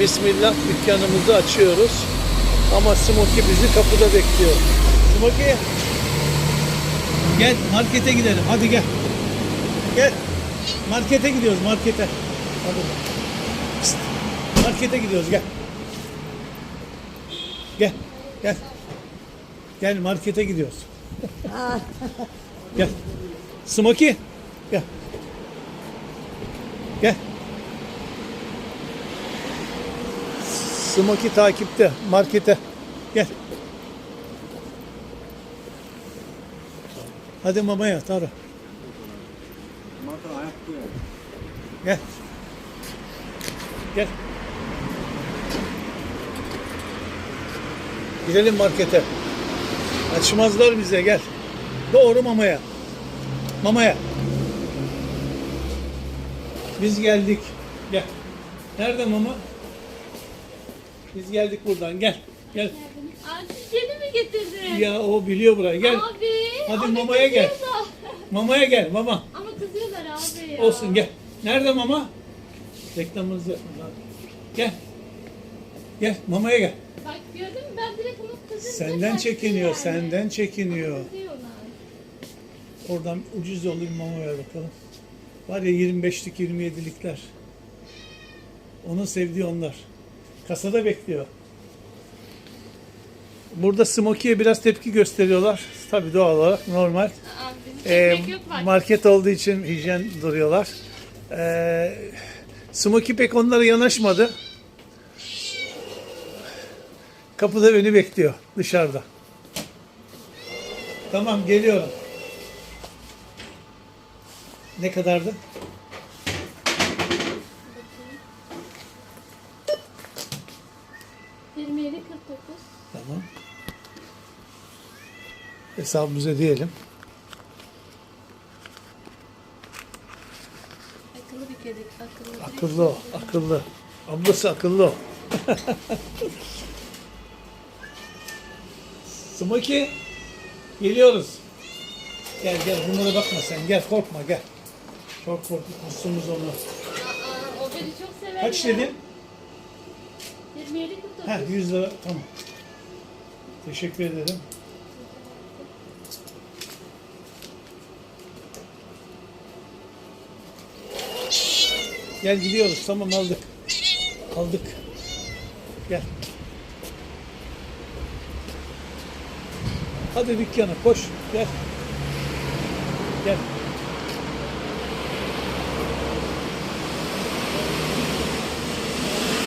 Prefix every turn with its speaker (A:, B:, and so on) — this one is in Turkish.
A: Bismillah dükkanımızı açıyoruz. Ama Smoky bizi kapıda bekliyor. Smoky. Gel markete gidelim. Hadi gel. Gel. Markete gidiyoruz markete. Hadi. Pişt. Markete gidiyoruz gel. Gel. Gel. Gel markete gidiyoruz. gel. Smoky. Gel. Gel. Smoky takipte. Markete. Gel. Hadi mamaya Tara. Gel. Gel. Gidelim markete. Açmazlar bize gel. Doğru mamaya. Mamaya. Biz geldik. Gel. Nerede mama? Biz geldik buradan. Gel. Gel.
B: Abi yeni mi getirdin?
A: Ya o biliyor burayı. Gel.
B: Abi.
A: Hadi
B: abi
A: mamaya gel.
B: kızıyorlar.
A: Mamaya gel mama.
B: Ama kızıyorlar abi ya.
A: Olsun gel. Nerede mama? Reklamımızı yapın. Gel. Gel mamaya gel.
B: Bak gördün mü ben direkt onu kızınca
A: Senden çekiniyor,
B: yani.
A: senden çekiniyor. Oradan ucuz yollu bir mama ver bakalım. Var ya 25'lik 27'likler. Onun sevdiği onlar. Kasada bekliyor. Burada Smoky'ye biraz tepki gösteriyorlar. Tabii doğal olarak normal. Ee, market olduğu için hijyen duruyorlar. Ee, Smoky pek onlara yanaşmadı. Kapıda beni bekliyor dışarıda. Tamam geliyorum. Ne kadardı?
B: Dokuz.
A: Tamam. Hesabımızı ödeyelim.
B: Akıllı bir kedi. Akıllı.
A: Akıllı o, akıllı. Ablası akıllı o. Geliyoruz. Gel gel bunlara bakma sen gel korkma gel. Çok korkmuşsunuz onu.
B: Aa, o beni çok sever
A: Kaç
B: ya.
A: dedin?
B: Yirmi yedi, kırk dokuz.
A: Ha 100 lira tamam. Teşekkür ederim. Gel gidiyoruz tamam aldık. Aldık. Gel. Hadi dükkana koş. Gel. Gel.